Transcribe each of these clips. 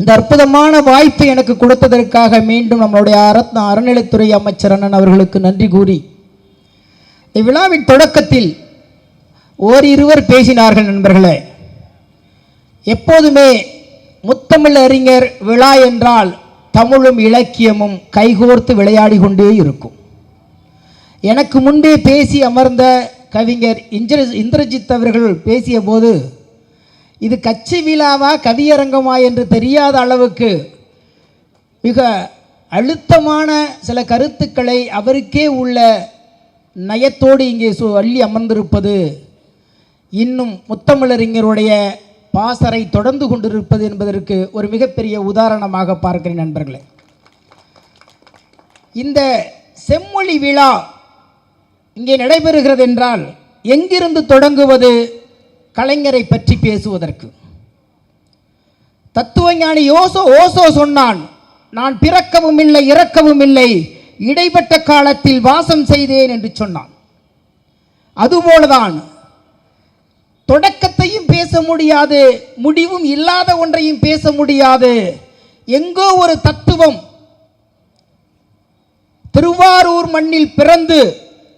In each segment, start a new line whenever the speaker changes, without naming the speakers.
இந்த அற்புதமான வாய்ப்பை எனக்கு கொடுத்ததற்காக மீண்டும் நம்மளுடைய அரத்ன அறநிலைத்துறை அமைச்சர் அண்ணன் அவர்களுக்கு நன்றி கூறி இவ்விழாவின் தொடக்கத்தில் ஓரிருவர் பேசினார்கள் நண்பர்களே. எப்போதுமே முத்தமிழ் அறிஞர் விழா என்றால் தமிழும் இலக்கியமும் கைகோர்த்து விளையாடி கொண்டே இருக்கும். எனக்கு முன்பே பேசி அமர்ந்த கவிஞர் இந்திர இந்திரஜித் அவர்கள் பேசிய போது இது கட்சி விழாவா கவியரங்கமா என்று தெரியாத அளவுக்கு மிக அழுத்தமான சில கருத்துக்களை அவருக்கே உள்ள நயத்தோடு இங்கே சு அள்ளி அமர்ந்திருப்பது இன்னும் முத்தமிழறிஞருடைய பாசறை தொடர்ந்து கொண்டிருப்பது என்பதற்கு ஒரு மிகப்பெரிய உதாரணமாக பார்க்கிறேன் நண்பர்களே. இந்த செம்மொழி விழா இங்கே நடைபெறுகிறது என்றால் எங்கிருந்து தொடங்குவது கலைஞரை பற்றி பேசுவதற்கு. தத்துவஞானி ஓசோ ஓசோ சொன்னான் நான் பிறக்கவும் இல்லை இறக்கவும் இல்லை இடைப்பட்ட காலத்தில் வாசம் செய்தேன் என்று சொன்னான். அதுபோலதான் தொடக்கத்தையும் பேச முடியாது முடிவும் இல்லாத ஒன்றையும் பேச முடியாது. எங்கோ ஒரு தத்துவம் திருவாரூர் மண்ணில் பிறந்து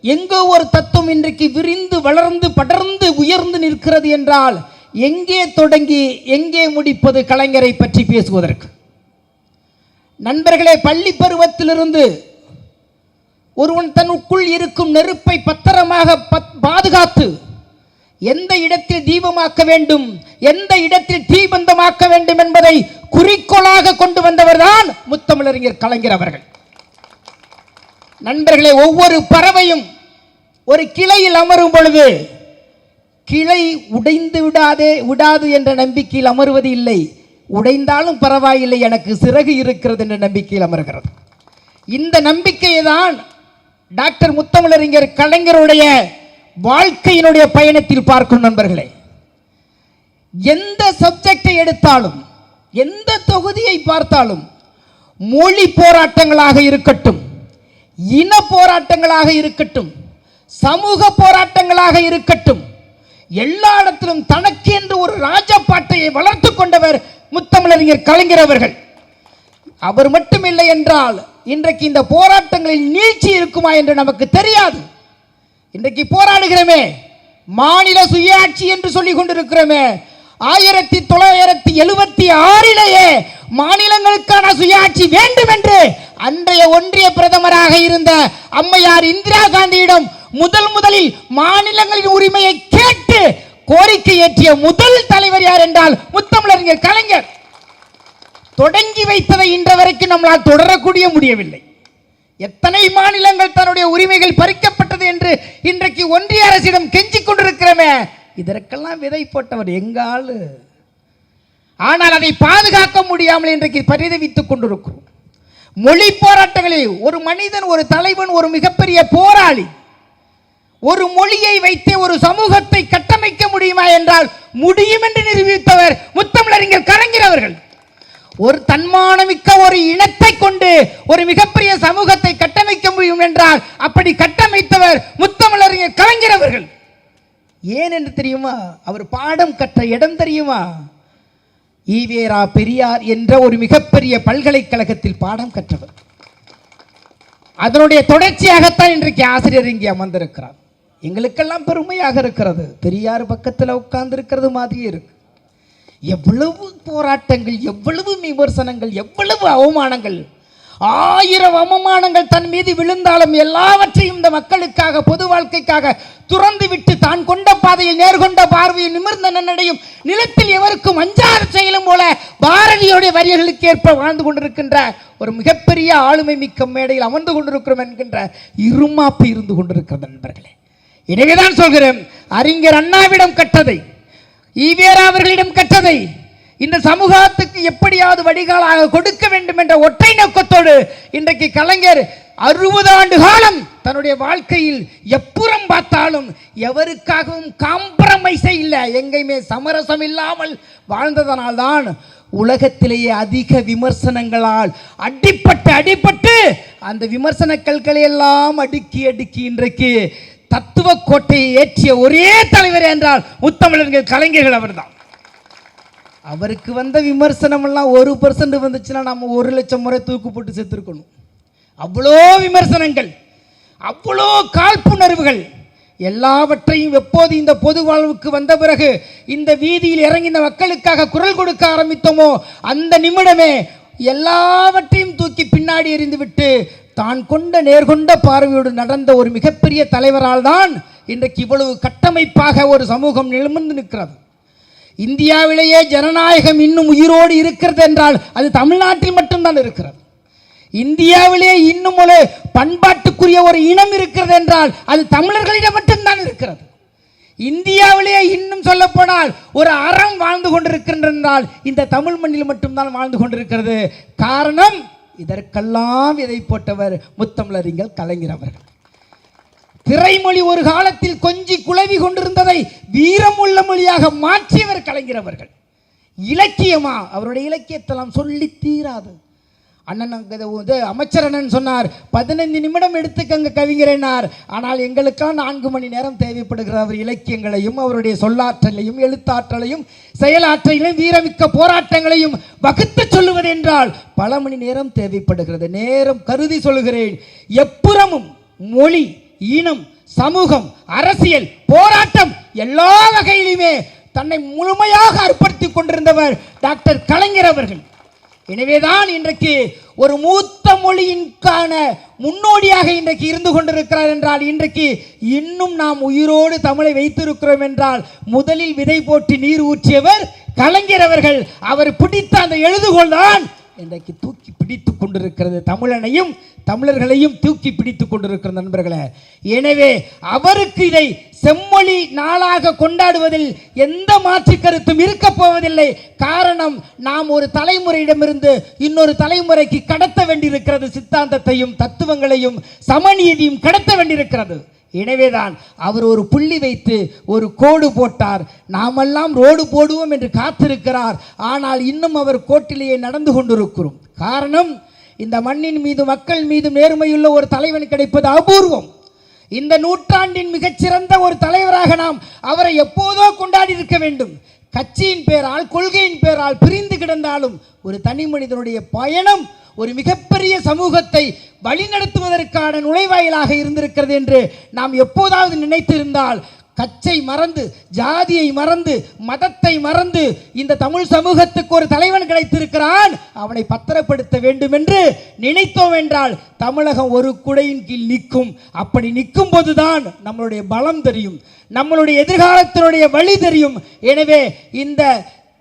எங்கோ ஒரு தத்துவம் இன்றைக்கு விரிந்து வளர்ந்து படர்ந்து உயர்ந்து நிற்கிறது என்றால் எங்கே தொடங்கி எங்கே முடிப்பது கலைஞரை பற்றி பேசுவதற்கு? நண்பர்களே பள்ளி பருவத்திலிருந்து ஒருவன் தனக்குள் இருக்கும் நெருப்பை பத்திரமாக பத்- பாதுகாத்து எந்த இடத்தில் தீபமாக்க வேண்டும் எந்த இடத்தில் தீபந்தமாக்க வேண்டும் என்பதை குறிக்கோளாக கொண்டு வந்தவர்தான் முத்தமிழறிஞர் கலைஞர் அவர்கள். நண்பர்களே ஒவ்வொரு பறவையும் ஒரு கிளையில் அமரும் பொழுது கிளை உடைந்து விடாதே விடாது என்ற நம்பிக்கையில் அமருவது இல்லை. உடைந்தாலும் பரவாயில்லை எனக்கு சிறகு இருக்கிறது என்ற நம்பிக்கையில் அமர்கிறது. இந்த நம்பிக்கையை தான் டாக்டர் முத்தமிழறிஞர் கலைஞருடைய வாழ்க்கையினுடைய பயணத்தில் பார்க்கும் நண்பர்களே. எந்த சப்ஜெக்டை எடுத்தாலும் எந்த தொகுதியை பார்த்தாலும் மொழி போராட்டங்களாக இருக்கட்டும் இன போராட்டங்களாக இருக்கட்டும் சமூக போராட்டங்களாக இருக்கட்டும் எல்லா இடத்திலும் தனக்கென்று ஒரு ராஜபாட்டையை வளர்த்து கொண்டவர் முத்தமிழறிஞர் கலைஞர் அவர்கள். அவர் மட்டும் இல்லை என்றால் இன்றைக்கு இந்த போராட்டங்களில் நீழ்ச்சி இருக்குமா என்று நமக்கு தெரியாது. இன்றைக்கு போராடுகிறோமே மாநில சுயாட்சி என்று சொல்லிக் கொண்டிருக்கிறோமே ஆயிரத்தி தொள்ளாயிரத்தி எழுபத்தி ஆறிலேயே மாநிலங்களுக்கான சுயாட்சி வேண்டும் என்று அன்றைய ஒன்றிய பிரதமராக இருந்த அம்மையார் இந்திரா காந்தியிடம் முதல் முதலில் மாநிலங்களின் உரிமையை கேட்டு கோரிக்கை ஏற்றிய முதல் தலைவர் யார் என்றால் முத்தமிழறிஞர் கலைஞர். தொடங்கி வைத்ததை இன்று வரைக்கும் நம்மளால் தொடரக்கூடிய முடியவில்லை. எத்தனை மாநிலங்கள் தன்னுடைய உரிமைகள் பறிக்கப்பட்டது என்று இன்றைக்கு ஒன்றிய அரசிடம் கெஞ்சிக் கொண்டிருக்கிறோமே. இதற்கெல்லாம் விதை போட்டவர் எங்காலு ஆனால் அதை பாதுகாக்க முடியாமல் இன்றைக்கு பரிதவித்துக் கொண்டிருக்கிறோம். மொழி போராட்டங்களில் ஒரு மனிதன் ஒரு தலைவன் ஒரு மிகப்பெரிய போராளி. ஒரு மொழியை வைத்தே ஒரு சமூகத்தை கட்டமைக்க முடியுமா என்றால் முடியும் என்று நிரூபித்தவர் முத்தமிழறிஞர் கலைஞர் அவர்கள். ஒரு தன்மானமிக்க ஒரு இனத்தை கொண்டு ஒரு மிகப்பெரிய சமூகத்தை கட்டமைக்க முடியும் என்றால் அப்படி கட்டமைத்தவர் முத்தமிழறிஞர் கலைஞர் அவர்கள். ஏன் என்று தெரியுமா? அவர் பாடம் கற்ற இடம் தெரியுமா? ஈவேரா பெரியார் என்ற ஒரு மிகப்பெரிய பல்கலைக்கழகத்தில் பாடம் கற்றவர். அதனுடைய தொடர்ச்சியாகத்தான் இன்றைக்கு ஆசிரியர் இங்கே அமர்ந்திருக்கிறார். எங்களுக்கெல்லாம் பெருமையாக இருக்கிறது. பெரியார் பக்கத்தில் உட்கார்ந்து இருக்கிறது மாதிரியே இருக்கு. எவ்வளவு போராட்டங்கள் எவ்வளவு விமர்சனங்கள் எவ்வளவு அவமானங்கள் ஆயிரம் அவமானங்கள் தன் மீது விழுந்தாலும் எல்லாவற்றையும் இந்த மக்களுக்காக பொது வாழ்க்கைக்காக துறந்து விட்டு தான் கொண்ட பாதையில் நேர்கொண்ட பார்வையில் நிமிர்ந்த நன்னடையும் நிலத்தில் எவருக்கும் அஞ்சாறு செயலும் போல பாரதியுடைய வரியர்களுக்கு ஏற்ப வாழ்ந்து கொண்டிருக்கின்ற ஒரு மிகப்பெரிய ஆளுமை மிக்க மேடையில் அமர்ந்து கொண்டிருக்கிறோம் என்கின்ற இருமாப்பு இருந்து கொண்டிருக்கிறது நண்பர்களே. எனவேதான் சொல்கிறேன் அறிஞர் அண்ணாவிடம் கற்றதை ஈவேரா அவர்களிடம் கற்றதை இந்த சமூகத்துக்கு எப்படியாவது வடிகாலாக கொடுக்க வேண்டும் என்ற ஒற்றை நோக்கத்தோடு இன்றைக்கு கலைஞர் அறுபது ஆண்டு காலம் தன்னுடைய வாழ்க்கையில் எப்புறம் பார்த்தாலும் எவருக்காகவும் காம்பிரமைஸே இல்லை. எங்கேயுமே சமரசம் இல்லாமல் வாழ்ந்ததனால்தான் உலகத்திலேயே அதிக விமர்சனங்களால் அடிப்பட்டு அடிப்பட்டு அந்த விமர்சன கல்களை எல்லாம் அடுக்கி அடுக்கி இன்றைக்கு தத்துவ கோட்டையை ஏற்றிய ஒரே தலைவர் என்றால் முத்தமிழர்கள் கலைஞர்கள் அவர்தான். அவருக்கு வந்த விமர்சனமெல்லாம் ஒரு பர்சன்ட் வந்துச்சுன்னா நம்ம ஒரு லட்சம் முறை தூக்கு போட்டு செத்துருக்கணும். அவ்வளோ விமர்சனங்கள் அவ்வளோ காழ்ப்புணர்வுகள் எல்லாவற்றையும் எப்போது இந்த பொது வாழ்வுக்கு வந்த பிறகு இந்த வீதியில் இறங்கின மக்களுக்காக குரல் கொடுக்க ஆரம்பித்தோமோ அந்த நிமிடமே எல்லாவற்றையும் தூக்கி பின்னாடி எறிந்துவிட்டு தான் கொண்ட நேர்கொண்ட பார்வையோடு நடந்த ஒரு மிகப்பெரிய தலைவரால் தான் இன்றைக்கு இவ்வளவு கட்டமைப்பாக ஒரு சமூகம் நிமிர்ந்து நிற்கிறது. இந்தியாவிலேயே ஜனநாயகம் இன்னும் உயிரோடு இருக்கிறது என்றால் அது தமிழ்நாட்டில் மட்டும்தான் இருக்கிறது. இந்தியாவிலேயே இன்னும் ஒரு பண்பாட்டுக்குரிய ஒரு இனம் இருக்கிறது என்றால் அது தமிழர்களிடம் மட்டும்தான் இருக்கிறது. இந்தியாவிலேயே இன்னும் சொல்லப்போனால் ஒரு அறம் வாழ்ந்து கொண்டிருக்கின்றது என்றால் இந்த தமிழ் மண்ணில் மட்டும்தான் வாழ்ந்து கொண்டிருக்கிறது. காரணம் இதற்கெல்லாம் இதை போட்டவர் முத்தமிழறிஞர் கலைஞர் அவர்கள். திரைமொழி ஒரு காலத்தில் கொஞ்சி குழவி கொண்டிருந்ததை வீரமுள்ள மொழியாக மாற்றியவர் கலைஞர் அவர்கள் இலக்கியமா? அவருடைய இலக்கியத்தெல்லாம் சொல்லி தீராது. அண்ணன் அமைச்சர் அண்ணன் சொன்னார் பதினைந்து நிமிடம் எடுத்துக்கங்க கவிஞரேனார். ஆனால் எங்களுக்காக நான்கு மணி நேரம் தேவைப்படுகிற அவர் இலக்கியங்களையும் அவருடைய சொல்லாற்றலையும் எழுத்தாற்றலையும் செயலாற்றலையும் வீரமிக்க போராட்டங்களையும் வகுத்து சொல்லுவது என்றால் பல மணி நேரம் தேவைப்படுகிறது. நேரம் கருதி சொல்கிறேன் எப்புறமும் மொழி இனம் சமூகம் அரசியல் போராட்டம் எல்லா வகையிலுமே தன்னை முழுமையாக அர்ப்பணித்துக் கொண்டிருந்தவர் டாக்டர் கலைஞர் அவர்கள். எனவேதான் இன்றைக்கு ஒரு மூத்த மொழியின்கான முன்னோடியாக இன்றைக்கு இருந்து கொண்டிருக்கிறார் என்றால் இன்றைக்கு இன்னும் நாம் உயிரோடு தமிழை வைத்திருக்கிறோம் என்றால் முதலில் விதை போட்டு நீர் ஊற்றியவர் கலைஞர் அவர்கள். அவர் பிடித்த அந்த எழுதுகோள் தான் இன்றைக்கு தூக்கி பிடித்து கொண்டிருக்கிறது தமிழனையும் தமிழர்களையும் தூக்கி பிடித்து கொண்டிருக்கிற நண்பர்களே. எனவே அவருக்கு இதை செம்மொழி நாளாக கொண்டாடுவதில் எந்த மாற்று கருத்தும் இருக்க போவதில்லை. காரணம் நாம் ஒரு தலைமுறையிடமிருந்து இன்னொரு தலைமுறைக்கு கடத்த வேண்டியிருக்கிறது சித்தாந்தத்தையும் தத்துவங்களையும் சமநீதியும் கடத்த வேண்டியிருக்கிறது. எனவேதான் அவர் ஒரு புள்ளி வைத்து ஒரு கோடு போட்டார். நாமெல்லாம் ரோடு போடுவோம் என்று காத்திருக்கிறார். ஆனால் இன்னும் அவர் கோட்டிலேயே நடந்து கொண்டிருக்கிறோம். காரணம் இந்த மண்ணின் மீது மக்கள் மீது நேர்மையுள்ள ஒரு தலைவன் கிடைப்பது அபூர்வம். இந்த நூற்றாண்டின் மிகச்சிறந்த ஒரு தலைவராக நாம் அவரை எப்போதோ கொண்டாடி இருக்க வேண்டும். கட்சியின் பேரால் கொள்கையின் பேரால் பிரிந்து கிடந்தாலும் ஒரு தனி மனிதனுடைய பயணம் ஒரு மிகப்பெரிய சமூகத்தை வழிநடத்துவதற்கான நுழைவாயிலாக இருந்திருக்கிறது என்று நாம் எப்போதாவது நினைத்திருந்தால் கச்சை மறந்து ஜாதியை மறந்து மதத்தை மறந்து இந்த தமிழ் சமூகத்துக்கு ஒரு தலைவன் கிடைத்திருக்கிறான். அவனை பத்திரப்படுத்த வேண்டும் என்று நினைத்தோம் என்றால் தமிழகம் ஒரு குடையின் கீழ் நிற்கும். அப்படி நிற்கும் போதுதான் நம்மளுடைய பலம் தெரியும். நம்மளுடைய எதிர்காலத்தினுடைய வழி தெரியும். எனவே இந்த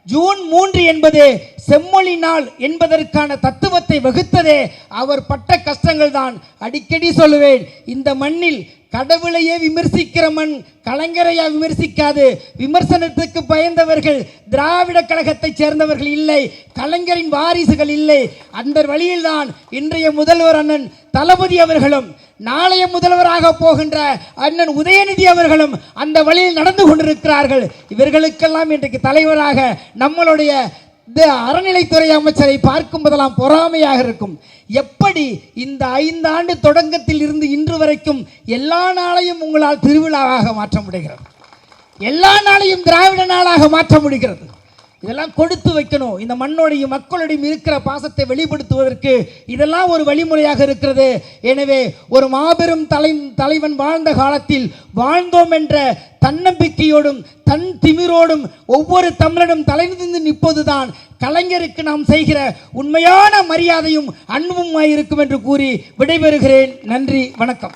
ஜூன் மூன்று என்பது செம்மொழி நாள் என்பதற்கான தத்துவத்தை வகுத்ததே அவர் பட்ட கஷ்டங்கள் தான் அடிக்கடி சொல்லுவேன் இந்த மண்ணில் கடவுளையே விமர்சிக்கிற மண் கலைஞரையா விமர்சிக்காது. விமர்சனத்துக்கு பயந்தவர்கள் திராவிட கழகத்தைச் சேர்ந்தவர்கள் இல்லை கலைஞரின் வாரிசுகள் இல்லை. அந்த வழியில்தான் இன்றைய முதல்வர் அண்ணன் தளபதி அவர்களும் நாளைய முதல்வராக போகின்ற அண்ணன் உதயநிதி அவர்களும் அந்த வழியில் நடந்து கொண்டிருக்கிறார்கள். இவர்களுக்கெல்லாம் இன்றைக்கு தலைவராக நம்மளுடைய இந்த அறநிலைத்துறை அமைச்சரை பார்க்கும் போதெல்லாம் பொறாமையாக இருக்கும். எப்படி இந்த ஐந்தாண்டு தொடங்கத்தில் தொடக்கத்தில் இருந்து இன்று வரைக்கும் எல்லா நாளையும் உங்களால் திருவிழாவாக மாற்ற முடிகிறது? எல்லா நாளையும் திராவிட நாளாக மாற்ற முடிகிறது? இதெல்லாம் கொடுத்து வைக்கணும். இந்த மண்ணோடையும் மக்களோடையும் இருக்கிற பாசத்தை வெளிப்படுத்துவதற்கு இதெல்லாம் ஒரு வழிமுறையாக இருக்கிறது. எனவே ஒரு மாபெரும் தலை தலைவன் வாழ்ந்த காலத்தில் வாழ்ந்தோம் என்ற தன்னம்பிக்கையோடும் தன் திமிரோடும் ஒவ்வொரு தமிழனும் தலைநிந்து நிற்பதுதான் கலைஞருக்கு நாம் செய்கிற உண்மையான மரியாதையும் அன்பும் இருக்கும் என்று கூறி விடைபெறுகிறேன். நன்றி வணக்கம்.